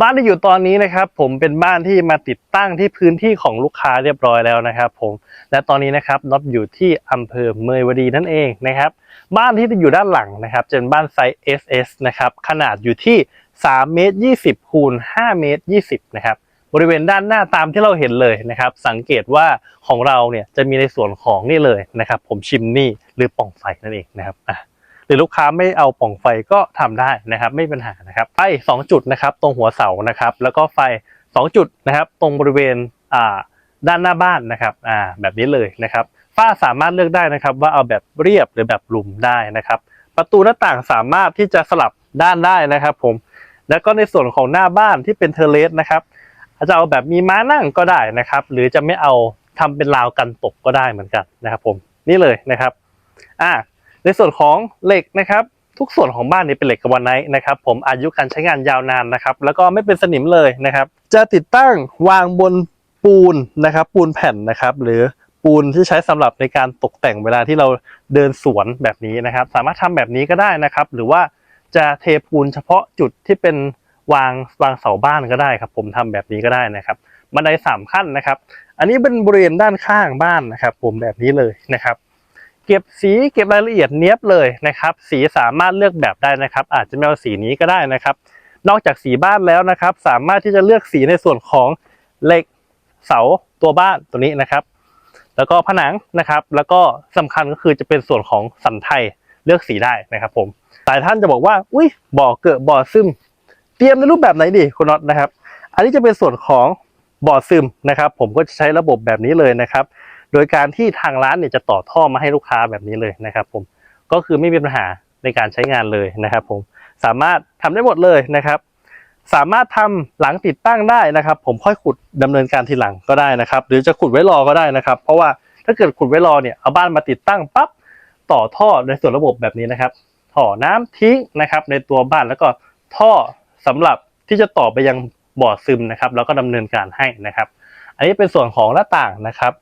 บ้านที่อยู่ตอนนี้นะครับ ผมเป็นบ้านที่มาติดตั้งที่พื้นที่ของลูกค้าเรียบร้อยแล้วนะครับ ผมและตอนนี้นะครับน็อตอยู่ที่อำเภอเมยวดีนั่นเองนะครับ บ้านที่อยู่ด้านหลังนะครับจะเป็นบ้านไซส์ SS นะครับขนาดอยู่ที่3เมตร20คูณ5เมตร20นะครับบริเวณด้านหน้าตามที่เราเห็นเลยนะครับ สังเกตว่าของเราเนี่ยจะมีในส่วนของนี่เลยนะครับ ผมชิมนี่หรือป่องไฟนั่นเองนะครับอะ หรือลูกค้าไม่เอาป่องไฟก็ทำได้นะครับ ไม่มีปัญหานะครับไฟ2จุดนะครับ ตรงหัวเสานะครับ แล้วก็ไฟ 2 จุดนะครับ ตรงบริเวณอ่าด้านหน้าบ้านนะครับอ่าแบบนี้เลยนะครับฝ้าสามารถเลือกได้นะครับ ว่าเอาแบบเรียบหรือแบบลุมได้นะครับ ประตูหน้าต่างสามารถที่จะสลับด้านได้นะครับ ผม แล้วก็ในส่วนของหน้าบ้านที่เป็นเทเลสนะครับอาจจะเอาแบบมีม้านั่งก็ได้นะครับ หรือจะไม่เอาทำเป็นราวกันตกก็ได้เหมือนกันนะครับ ผมนี่เลยนะครับ อ่า ในส่วนของเหล็กนะครับทุกส่วนของบ้านนี้เป็นเหล็กกระวันไนท์นะครับผมอายุการใช้งานยาวนานนะครับแล้วก็ไม่เป็นสนิมเลยนะครับจะติดตั้งวางบนปูนนะครับปูนแผ่นนะครับหรือปูนที่ใช้สำหรับในการตกแต่งเวลาที่เราเดินสวนแบบนี้นะครับ สามารถทำแบบนี้ก็ได้นะครับ หรือว่าจะเทปูนเฉพาะจุดที่เป็นวางวางเสาบ้านก็ได้ครับ ผมทำแบบนี้ก็ได้นะครับบันไดสามขั้นนะครับ อันนี้เป็นบริเวณด้านข้างบ้านนะครับ ผมแบบนี้เลยนะครับ เก็บสีเก็บรายละเอียดเนี้ยบเลยนะครับ สีสามารถเลือกแบบได้นะครับ อาจจะไม่เอาสีนี้ก็ได้นะครับ นอกจากสีบ้านแล้วนะครับ สามารถที่จะเลือกสีในส่วนของเหล็กเสาตัวบ้านตัวนี้นะครับ แล้วก็ผนังนะครับ แล้วก็สำคัญก็คือจะเป็นส่วนของสันไทยเลือกสีได้นะครับ ผมหลายท่านจะบอกว่าอุ้ยบ่อเกิดบ่อซึม เตรียมในรูปแบบไหนดีคุณน็อตนะครับ อันนี้จะเป็นส่วนของบ่อซึมนะครับ ผมก็จะใช้ระบบแบบนี้เลยนะครับ โดยการที่ทางร้านเนี่ยจะต่อท่อมาให้ลูกค้าแบบนี้เลยนะครับผมก็คือไม่มีปัญหาในการใช้งานเลยนะครับผมสามารถทำได้หมดเลยนะครับ สามารถทำหลังติดตั้งได้นะครับ ผมค่อยขุดดำเนินการทีหลังก็ได้นะครับ หรือจะขุดไว้รอก็ได้นะครับ เพราะว่าถ้าเกิดขุดไว้รอเนี่ยเอาบ้านมาติดตั้งปั๊บต่อท่อในส่วนระบบแบบนี้นะครับท่อน้ำทิ้งนะครับ ในตัวบ้านแล้วก็ท่อสำหรับที่จะต่อไปยังบ่อซึมนะครับ แล้วก็ดำเนินการให้นะครับ อันนี้เป็นส่วนของหน้าต่างนะครับ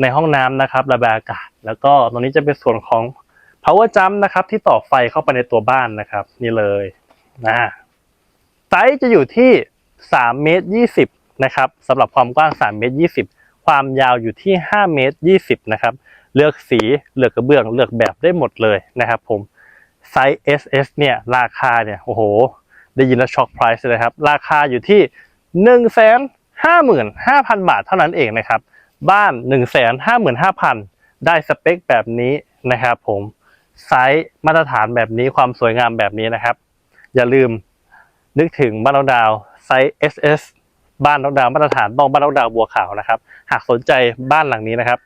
ในห้องน้ำนะครับระบายอากาศ แล้วก็ตรงนี้จะเป็นส่วนของ power jump นะครับ ที่ต่อไฟเข้าไปในตัวบ้านนะครับ นี่เลยนะไซส์จะอยู่ที่3เมตร20นะครับสำหรับความกว้าง3เมตร20 ความยาวอยู่ที่5เมตร20นะครับเลือกสีเลือกกระเบื้องเลือกแบบได้หมดเลยนะครับผมไซส์ SS เนี่ยราคาเนี่ยโอ้โห ได้ยินแล้วช็อกไพรซ์เลยครับ ราคาอยู่ที่1นึ่งแสนห้าหมื่นห้าพันบาทเท่านั้นเองนะครับ บ้าน1นึ่งแสนห้าหมื่นห้าพันได้สเปคแบบนี้นะครับผมไซส์มาตรฐานแบบนี้ความสวยงามแบบนี้นะครับ อย่าลืมนึกถึงบ้านดาวไซส์ SS บ้านดาวมาตรฐานต้องบ้านดาวบัวขาวนะครับ หากสนใจบ้านหลังนี้นะครับ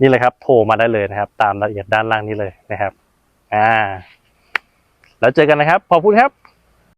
นี่เลยครับโทรมาได้เลยนะครับ ตามรายละเอียดด้านล่างนี้เลยนะครับ อ่า แล้วเจอกันนะครับ ขอบคุณครับ